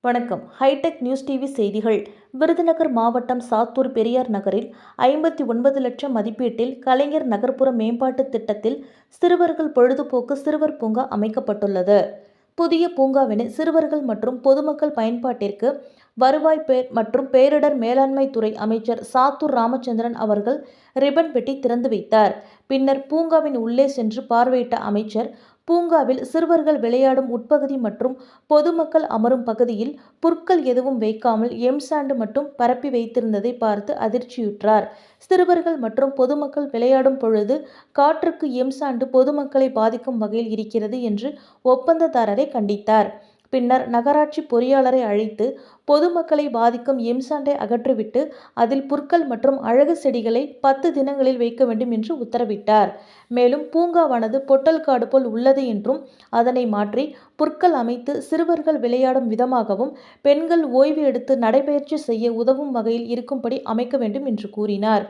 வணக்கம். Hitech news TV செய்திகள். விருதுநகர் மாவட்டம் சாத்தூர் பெரியார் நகரில் ஐம்பத்தி ஒன்பது லட்சம் மதிப்பீட்டில் கலைஞர் நகர்ப்புற மேம்பாட்டுத் திட்டத்தில் சிறுவர்கள் பொழுதுபோக்கு சிறுவர் பூங்கா அமைக்கப்பட்டுள்ளது. புதிய பூங்காவினை சிறுவர்கள் மற்றும் பொதுமக்கள் பயன்பாட்டிற்கு வருவாய் பேர் மற்றும் பேரிடர் மேலாண்மை துறை அமைச்சர் சாத்தூர் ராமச்சந்திரன் அவர்கள் ரிப்பன் வெட்டி திறந்து வைத்தார். பின்னர் பூங்காவின் உள்ளே சென்று பார்வையிட்ட அமைச்சர் பூங்காவில் சிறுவர்கள் விளையாடும் உட்பகுதி மற்றும் பொதுமக்கள் அமரும் பகுதியில் புற்கள் எதுவும் வைக்காமல் எம் சாண்டு மட்டும் பரப்பி வைத்திருந்ததை பார்த்து அதிர்ச்சியுற்றார். சிறுவர்கள் மற்றும் பொதுமக்கள் விளையாடும் பொழுது காற்றுக்கு எம் சாண்டு பொதுமக்களை பாதிக்கும் வகையில் இருக்கிறது என்று ஒப்பந்ததாரரை கண்டித்தார். பின்னர் நகராட்சி பொறியாளரை அழைத்து பொதுமக்களை பாதிக்கும் எம்சாண்டை அகற்றிவிட்டு அதில் புற்கள் மற்றும் அழகு செடிகளை பத்து தினங்களில் வைக்க வேண்டும் என்று உத்தரவிட்டார். மேலும் பூங்காவானது பொட்டல் காடு போல் உள்ளது என்றும் அதனை மாற்றி புற்கள் அமைத்து சிறுவர்கள் விளையாடும் விதமாகவும் பெண்கள் ஓய்வு எடுத்து நடைபயிற்சி செய்ய உதவும் வகையில் இருக்கும்படி அமைக்க வேண்டும் என்று கூறினார்.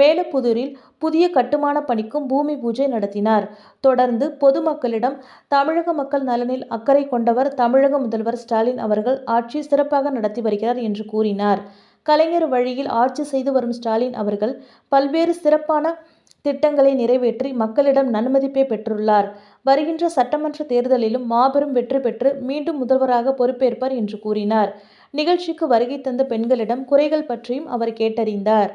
மேலப்புதூரில் புதிய கட்டுமான பணிக்கும் பூமி பூஜை நடத்தினார். தொடர்ந்து பொதுமக்களிடம் தமிழக மக்கள் நலனில் அக்கறை கொண்டவர் தமிழக முதல்வர் ஸ்டாலின் அவர்கள் ஆட்சி சிறப்பாக நடத்தி வருகிறார் என்று கூறினார். கலைஞர் வழியில் ஆட்சி செய்து வரும் ஸ்டாலின் அவர்கள் பல்வேறு சிறப்பான திட்டங்களை நிறைவேற்றி மக்களிடம் நன்மதிப்பை பெற்றுள்ளார். வருகின்ற சட்டமன்ற தேர்தலிலும் மாபெரும் வெற்றி பெற்று மீண்டும் முதல்வராக பொறுப்பேற்பார் என்று கூறினார். நிகழ்ச்சிக்கு வருகை தந்த பெண்களிடம் குறைகள் பற்றியும் அவர் கேட்டறிந்தார்.